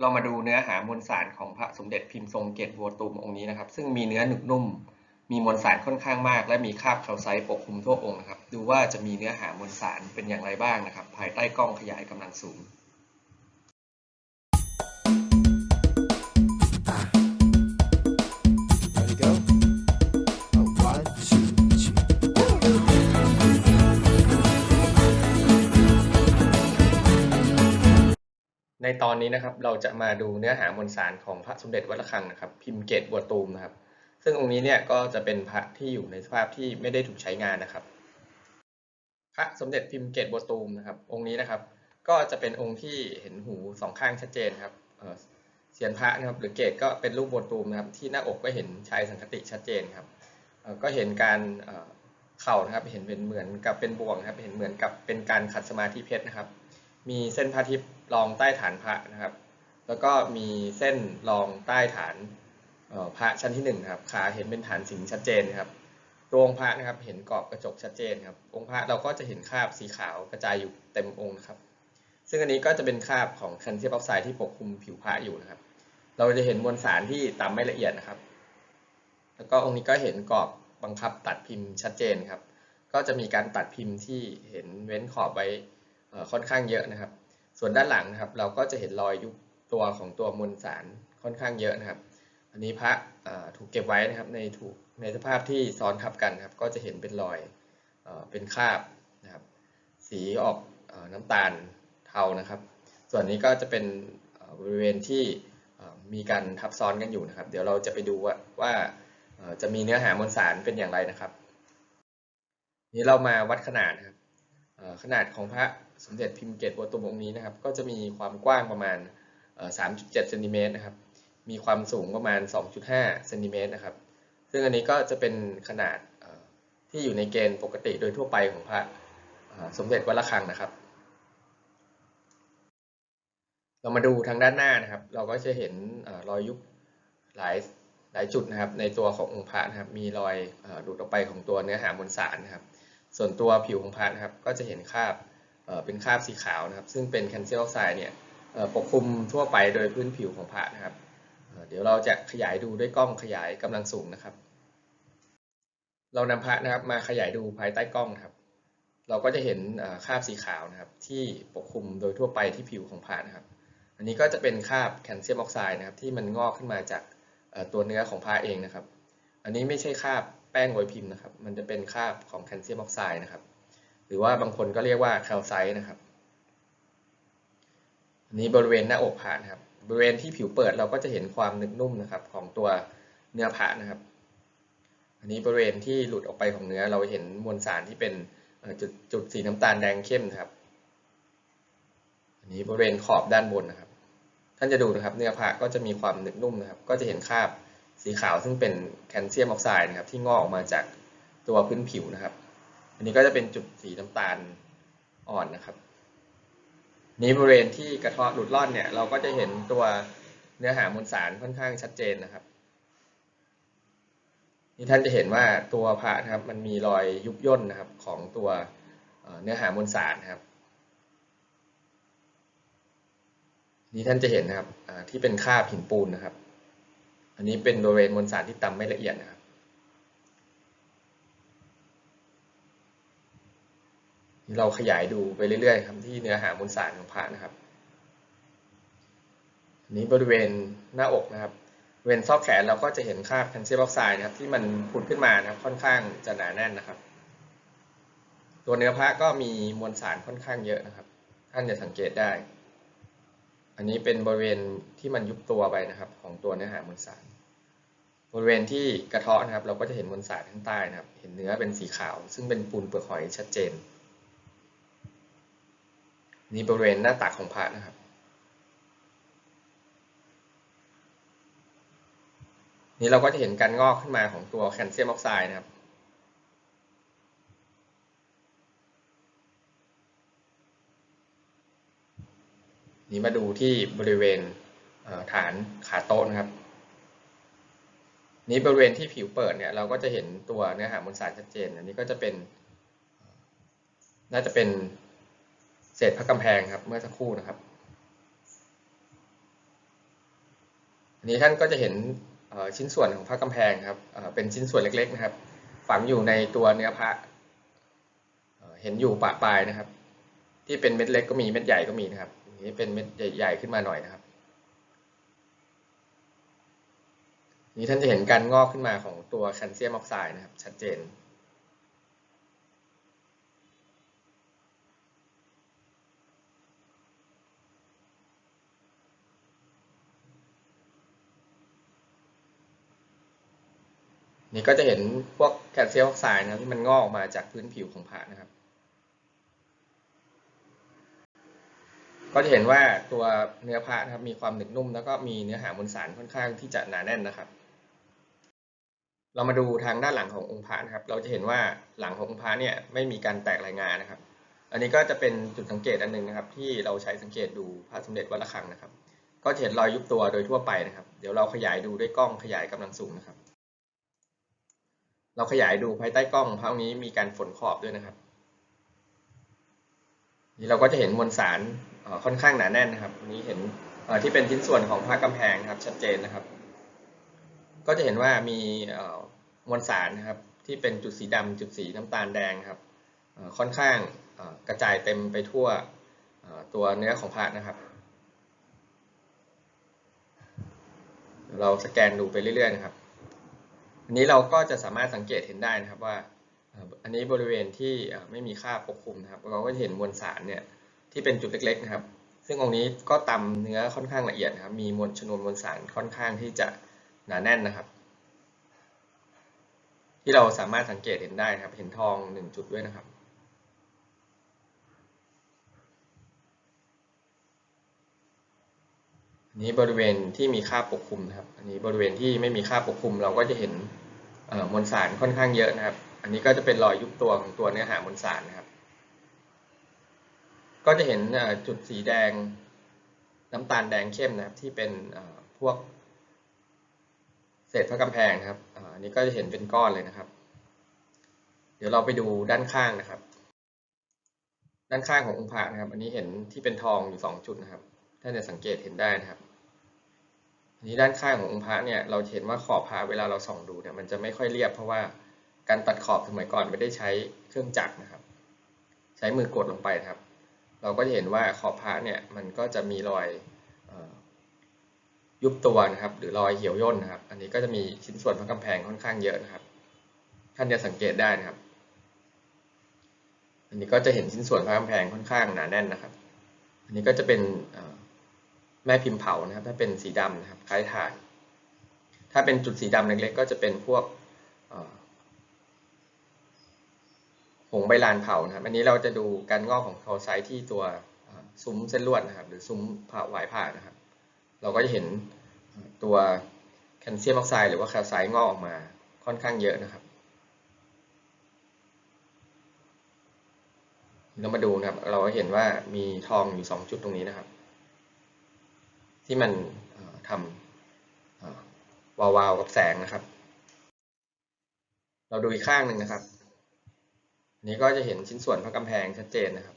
เรามาดูเนื้อหามวลสารของพระสมเด็จพิมพ์ทรงเกตบัวตูมองค์นี้นะครับ ซึ่งมีเนื้อหนึบนุ่ม มีมวลสารค่อนข้างมาก และมีคราบแคลไซต์ปกคลุมทั่วองค์นะครับ ดูว่าจะมีเนื้อหามวลสารเป็นอย่างไรบ้างนะครับ ภายใต้กล้องขยายกำลังสูง ตอนนี้นะครับเราจะมาดูเนื้อหามวลสารของพระสมเด็จวัดระฆังนะครับ พิมพ์เกตบัวตูมนะครับ ซึ่งองค์นี้เนี่ยก็จะเป็นพระที่อยู่ในสภาพที่ไม่ได้ถูกใช้งานนะครับ พระสมเด็จพิมพ์เกตบัวตูมนะครับ องค์นี้นะครับ ก็จะเป็นองค์ที่เห็นหูสองข้างชัดเจนครับเสียนพระนะครับ หรือเกตก็เป็นรูปบัวตูมนะครับ ที่หน้าอกก็เห็นชายสังคติชัดเจนครับก็เห็นการเอ่อเข่านะครับ เห็นเป็นเหมือนกับเป็นบ่วงครับ เห็นเหมือนกับเป็นการขัดสมาธิเพชรนะครับ มีเส้นพระทิพย์ รองใต้ฐานพระนะครับ แล้วก็มีเส้นรองใต้ฐานพระชั้นที่หนึ่งครับขาเห็นเป็นฐานสิงชัดเจนครับตัวองค์พระนะครับเห็นกรอบกระจกชัดเจนครับองค์พระเราก็จะเห็นคราบสีขาวกระจายอยู่เต็มองค์ครับ ซึ่งอันนี้ก็จะเป็นคราบของแคลเซียมออกไซด์ที่ปกคลุมผิวพระอยู่นะครับ เราจะเห็นมวลสารที่ต่ำไม่ละเอียดนะครับ แล้วก็องค์นี้ก็เห็นกรอบบังคับตัดพิมพ์ชัดเจนครับ ก็จะมีการตัดพิมพ์ที่เห็นเว้นขอบไว้ค่อนข้างเยอะนะครับ ส่วนด้านหลังนะครับเราก็จะเห็นรอยยุบตัวของตัวมวลสารค่อนข้างเยอะนะครับ อันนี้พระถูกเก็บไว้นะครับในถูกในสภาพที่ซ้อนทับกันครับ ก็จะเห็นเป็นรอยเอเป็นคราบนะครับ สีออกอน้ำตาลเทานะครับ ส่วนนี้ก็จะเป็นบริเวณที่มีการทับซ้อนกันอยู่นะครับ เดี๋ยวเราจะไปดูว่าว่าจะมีเนื้อหามวลสารเป็นอย่างไรนะครับ นี้เรามาวัดขนาดนะครับขนาดของพระ สมเด็จพิมพ์เกตบัวตุมองค์นี้นะครับ ก็จะมีความกว้างประมาณ 3.7เซนติเมตรนะครับ มีความสูงประมาณ 2.5เซนติเมตรนะครับ ซึ่งอันนี้ก็จะเป็นขนาดที่อยู่ในเกณฑ์ปกติโดยทั่วไปของพระสมเด็จวัดระฆังนะครับ เรามาดูทางด้านหน้านะครับ เราก็จะเห็นอรอยยุบหลายหลายจุดนะครับ ในตัวขององค์พระนะครับ มีรอยหลุดออกไปของตัวเนื้อหามวลสารนะครับ ส่วนตัวผิวของพระนะครับ ก็จะเห็นคราบ เป็นคราบสีขาวนะครับ ซึ่งเป็นแคลเซียมออกไซด์เนี่ยปกคลุมทั่วไปโดยพื้นผิวของพระนะครับเเดี๋ยวเราจะขยายดูด้วยกล้องขยายกำลังสูงนะครับ เรานำพระนะครับมาขยายดูภายใต้กล้องนะครับ เราก็จะเห็นคราบสีขาวนะครับ ที่ปกคลุมโดยทั่วไปที่ผิวของพระนะครับ อันนี้ก็จะเป็นคราบแคลเซียมออกไซด์นะครับ ที่มันงอกขึ้นมาจากตัวเนื้อของพระเองนะครับ อันนี้ไม่ใช่คราบแป้งโรยพิมพ์นะครับ มันจะเป็นคราบของแคลเซียมออกไซด์นะครับ หรือว่าบางคนก็เรียกว่าแคลไซต์นะครับอันนี้บริเวณหน้าอกผานะครับ บริเวณที่ผิวเปิดเราก็จะเห็นความนึกนุ่มนะครับ ของตัวเนื้อผานะครับ อันนี้บริเวณที่หลุดออกไปของเนื้อเราเห็นมวลสารที่เป็นจุดจุดสีน้ำตาลแดงเข้มนะครับ อันนี้บริเวณขอบด้านบนนะครับ ท่านจะดูนะครับ เนื้อผ้าก็จะมีความนึบนุ่มนะครับ ก็จะเห็นคราบสีขาวซึ่งเป็นแคลเซียมออกไซด์นะครับ ที่งอกออกมาจากตัวพื้นผิวนะครับ อันนี้ก็จะเป็นจุดสีน้ำตาลอ่อนนะครับ นี้บริเวณที่กระเทาะหลุดร่อนเนี่ยเราก็จะเห็นตัวเนื้อหามวลสารค่อนข้างชัดเจนนะครับ นี่ท่านจะเห็นว่าตัวพระนะครับมันมีรอยยุบย่นนะครับของตัวเนื้อหามวลสารนะครับ นี่ท่านจะเห็นนะครับที่เป็นคาบหินปูนนะครับ อันนี้เป็นบริเวณมวลสารที่ต่ำไม่ละเอียดนะครับ เราขยายดูไปเรื่อยๆครับที่เนื้อหามวลสารของพระนะครับอันนี้บริเวณหน้าอกนะครับเวณซอกแขนเราก็จะเห็นคราบแคลเซียมออกไซด์นะครับที่มันผุดขึ้นมานะครับค่อนข้างจะหนาแน่นนะครับ ตัวเนื้อพระก็มีมวลสารค่อนข้างเยอะนะครับ ท่านจะสังเกตได้ อันนี้เป็นบริเวณที่มันยุบตัวไปนะครับ ของตัวเนื้อหามวลสาร บริเวณที่กระเทาะนะครับ เราก็จะเห็นมวลสารข้างใต้นะครับ เห็นเนื้อเป็นสีขาว ซึ่งเป็นปูนเปลือกหอยชัดเจน นี่บริเวณหน้าตักของพระนะครับ นี่เราก็จะเห็นการงอกขึ้นมาของตัวแคลเซียมออกไซด์นะครับนี่มาดูที่บริเวณฐานขาโต๊ะนะครับ นี้บริเวณที่ผิวเปิดเนี่ยเราก็จะเห็นตัวเนื้อหามวลสารชัดเจน อันนี้ก็จะเป็น น่าจะเป็น เศษพระกำแพงครับ เมื่อสักครู่นะครับนี้ท่านก็จะเห็นชิ้นส่วนของพระกำแพงครับเป็นชิ้นส่วนเล็กๆนะครับ ฝังอยู่ในตัวเนื้อพระเเห็นอยู่ปะปลายนะครับ ที่เป็นเม็ดเล็กก็มีเม็ดใหญ่ก็มีนะครับนนี้เป็นเม็ดใหญ่ๆขึ้นมาหน่อยนะครับ นี้ท่านจะเห็นการงอกขึ้นมาของตัวแคลเซียมออกไซด์นะครับ ชัดเจน นี่ก็จะเห็นพวกแคลเซียมออกไซด์นะที่มันงอกออกมาจากพื้นผิวของผานะครับ ก็จะเห็นว่าตัวเนื้อพระนะครับมีความหนึบนุ่ม แล้วก็มีเนื้อหามวลสารค่อนข้างที่จะหนาแน่นนะครับ เรามาดูทางด้านหลังขององค์พระนะครับ เราจะเห็นว่าหลังขององค์พระเนี่ยไม่มีการแตกรายงานนะครับ อันนี้ก็จะเป็นจุดสังเกตอันหนึงนะครับ ที่เราใช้สังเกตดูพระสมเด็จวัดระฆังนะครับ ก็จะเห็นรอยยุบตัวโดยทั่วไปนะครับ เดี๋ยวเราขยายดูด้วยกล้องขยายกำลังสูงนะครับ เราขยายดูภายใต้กล้องพระนี้มีการฝนขอบด้วยนะครับ นี่เราก็จะเห็นมวลสารค่อนข้างหนาแน่นนะครับนี้เห็นที่เป็นชิ้นส่วนของพระกำแพงครับชัดเจนนะครับ ก็จะเห็นว่ามีมวลสารนะครับที่เป็นจุดสีดำจุดสีน้ำตาลแดงครับค่อนข้างกระจายเต็มไปทั่วตัวเนื้อของพระนะครับเดี๋ยวเราสแกนดูไปเรื่อยๆนะครับ อันนี้เราก็จะสามารถสังเกตเห็นได้นะครับว่า อันนี้บริเวณที่ไม่มีค่าปกคลุมนะครับ เราก็เห็นมวลสารเนี่ยที่เป็นจุดเล็กๆนะครับ ซึ่งองค์นี้ก็ตำเนื้อค่อนข้างละเอียดนะครับ มีมวลชนวนมวลสารค่อนข้างที่จะหนาแน่นนะครับ ที่เราสามารถสังเกตเห็นได้นะครับ เห็นทองหนึ่งจุดด้วยนะครับอันนี้บริเวณที่มีค่าปกคลุมนะครับ อันนี้บริเวณที่ไม่มีค่าปกคลุมเราก็จะเห็น มวลสารค่อนข้างเยอะนะครับ อันนี้ก็จะเป็นรอยยุบตัวของตัวเนื้อหามวลสารนะครับ ก็จะเห็นจุดสีแดงน้ำตาลแดงเข้มนะครับ ที่เป็นพวกเศษพระกำแพงนะครับอันนี้ก็จะเห็นเป็นก้อนเลยนะครับ เดี๋ยวเราไปดูด้านข้างนะครับ ด้านข้างขององค์พระนะครับ อันนี้เห็นที่เป็นทองอยู่สองจุดนะครับท่านจะสังเกตเห็นได้นะครับ นี้ด้านข้างขององค์พระเนี่ยเราเห็นว่าขอบพระเวลาเราส่องดูเนี่ยมันจะไม่ค่อยเรียบเพราะว่าการตัดขอบสมัยก่อนไม่ได้ใช้เครื่องจักรนะครับ ใช้มือกดลงไปครับ เราก็จะเห็นว่าขอบพระเนี่ยมันก็จะมีรอยออยุบตัวนะครับ หรือรอยเหี่ยวย่นนะครับ อันนี้ก็จะมีชิ้นส่วนพระกำแพงค่อนข้างเยอะนะครับ ท่านจะสังเกตได้นะครับ อันนี้ก็จะเห็นชิ้นส่วนพระกำแพงค่อนข้างหนาแน่นนะครับ อันนี้ก็จะเป็นอ แม่พิมพ์เผานะครับ ถ้าเป็นสีดำนะครับคล้ายถ่าน ถ้าเป็นจุดสีดำเล็กๆ ก็จะเป็นพวกเอ่อผงใบลานเผานะครับ อันนี้เราจะดูการงอกของคาไซต์ที่ตัวซุ้มเส้นลวดนะครับ หรือซุ้มผ่าหวายผ่านะครับ เราก็จะเห็นตัวแคลเซียมออกไซด์หรือว่าแคลไซต์งอกออกมาค่อนข้างเยอะนะครับ เรามาดูนะครับ เราก็เห็นว่ามีทองอยู่สองจุดตรงนี้นะครับ ที่มันทำวาวๆกับแสงนะครับ เราดูอีกข้างหนึ่งนะครับนนี้ก็จะเห็นชิ้นส่วนพระกำแพงชัดเจนนะครับ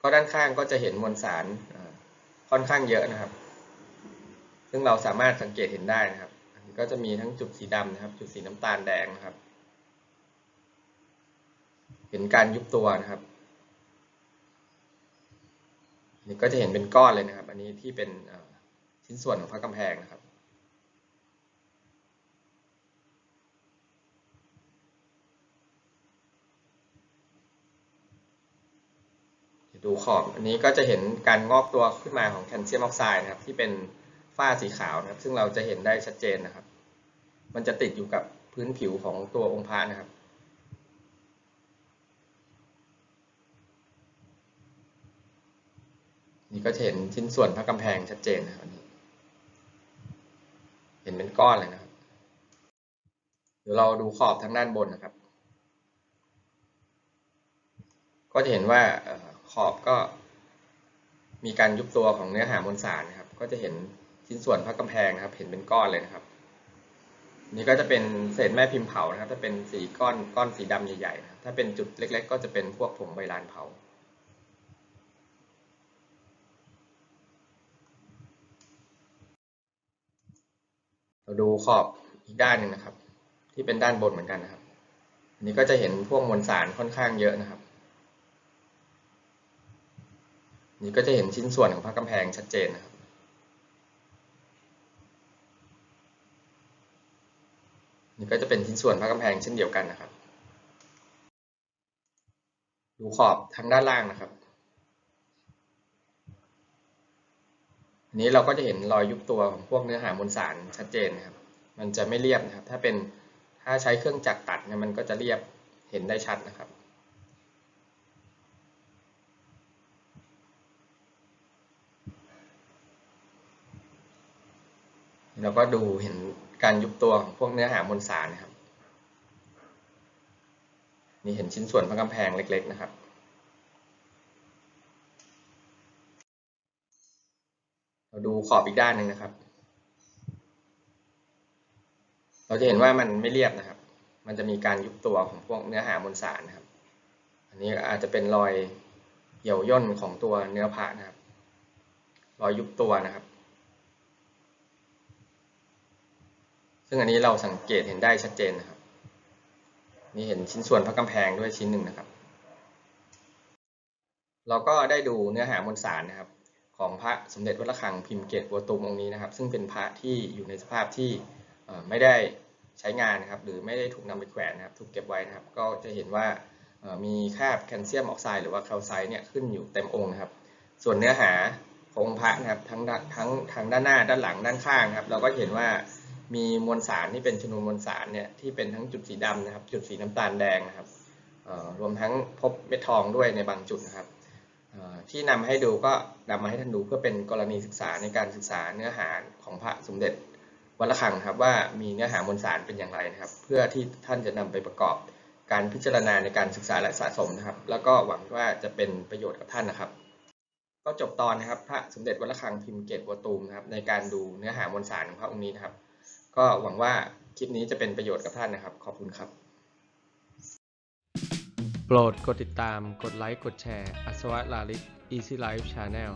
ก็ด้านข้างก็จะเห็นมวลสารค่อนข้างเยอะนะครับ ซึ่งเราสามารถสังเกตเห็นได้นะครับนนก็จะมีทั้งจุดสีดำนะครับ จุดสีน้ำตาลแดงนะครับ เห็นการยุบตัวนะครับ นี่ก็จะเห็นเป็นก้อนเลยนะครับ อันนี้ที่เป็นชิ้นส่วนของพระกำแพงนะครับ ดูขอบอันนี้ก็จะเห็นการงอกตัวขึ้นมาของแคลเซียมออกไซด์นะครับ ที่เป็นฝ้าสีขาวนะครับ ซึ่งเราจะเห็นได้ชัดเจนนะครับ มันจะติดอยู่กับพื้นผิวของตัวองค์พระนะครับ นี่ก็จะเห็นชิ้นส่วนพระกำแพงชัดเจนนะครับอันนี้เห็นเป็นก้อนเลยนะครับเดี๋ยวเราดูขอบทางด้านบนนะครับ ก็จะเห็นว่าขอบก็มีการยุบตัวของเนื้อหามวลสารนะครับ ก็จะเห็นชิ้นส่วนพระกำแพงนะครับ เห็นเป็นก้อนเลยนะครับ นี่ก็จะเป็นเศษแม่พิมพ์เผานะครับ ถ้าเป็นสีก้อนก้อนสีดำใหญ่ๆนะถ้าเป็นจุดเล็ก ๆ ก็จะเป็นพวกผงใบลานเผา เราดูขอบอีกด้านหนึ่งนะครับ ที่เป็นด้านบนเหมือนกันนะครับอันนี้ก็จะเห็นพวกมวลสารค่อนข้างเยอะนะครับ นี่ก็จะเห็นชิ้นส่วนของพระกำแพงชัดเจนนะครับนี่ก็จะเป็นชิ้นส่วนพระกำแพงเช่นเดียวกันนะครับ ดูขอบทางด้านล่างนะครับ อันนี้เราก็จะเห็นรอยยุบตัวของพวกเนื้อหามวลสารชัดเจนนะครับ มันจะไม่เรียบนะครับ ถ้าเป็นถ้าใช้เครื่องจักรตัดเนี่ยมันก็จะเรียบเห็นได้ชัดนะครับเราก็ดูเห็นการยุบตัวของพวกเนื้อหามวลสารนะครับ นี่เห็นชิ้นส่วนพระกำแพงเล็ก ๆ นะครับ เราดูขอบอีกด้านหนึ่งนะครับ เราจะเห็นว่ามันไม่เรียบนะครับ มันจะมีการยุบตัวของพวกเนื้อหามวลสารนะครับ อันนี้อาจจะเป็นรอยเหี่ยวย่นของตัวเนื้อผ้านะครับ รอยยุบตัวนะครับ ซึ่งอันนี้เราสังเกตเห็นได้ชัดเจนนะครับ นี่เห็นชิ้นส่วนพระกำแพงด้วยชิ้นหนึ่งนะครับ เราก็ได้ดูเนื้อหามวลสารนะครับ ของพระสมเด็จวัดระฆังพิมพ์เกตบัวตูมองค์นี้นะครับ ซึ่งเป็นพระที่อยู่ในสภาพที่ไม่ได้ใช้งานนะครับ หรือไม่ได้ถูกนำไปแขวนนะครับ ถูกเก็บไว้นะครับ ก็จะเห็นว่ามีคาบแคลเซียมออกไซด์หรือว่าแคลไซด์เนี่ยขึ้นอยู่เต็มองค์นะครับ ส่วนเนื้อหาขององค์พระนะครับทั้งทั้งทางด้านหน้าด้านหลังด้านข้างครับ เราก็เห็นว่ามีมวลสารที่เป็นชนวนมวลสารเนี่ยที่เป็นทั้งจุดสีดำนะครับ จุดสีน้ำตาลแดงนะครับรวมทั้งพบเม็ดทองด้วยในบางจุดนะครับ ที่นำให้ดูก็นำมาให้ท่านดูเพื่อเป็นกรณีศึกษาในการศึกษาเนื้อหาของพระสมเด็จวัดระฆังครับว่ามีเนื้อหามวลสารเป็นอย่างไรนะครับ เพื่อที่ท่านจะนำไปประกอบการพิจารณาในการศึกษาและสะสมนะครับ แล้วก็หวังว่าจะเป็นประโยชน์กับท่านนะครับ ก็จบตอนนะครับพระสมเด็จวัดระฆังพิมพ์เกตบัวตูมนะครับในการดูเนื้อหามวลสารของพระองค์นี้นะครับ ก็หวังว่าคลิปนี้จะเป็นประโยชน์กับท่านนะครับ ขอบคุณครับ โปรดกดติดตาม กดไลค์ กดแชร์ อัศวะลาลิก Easy Life Channel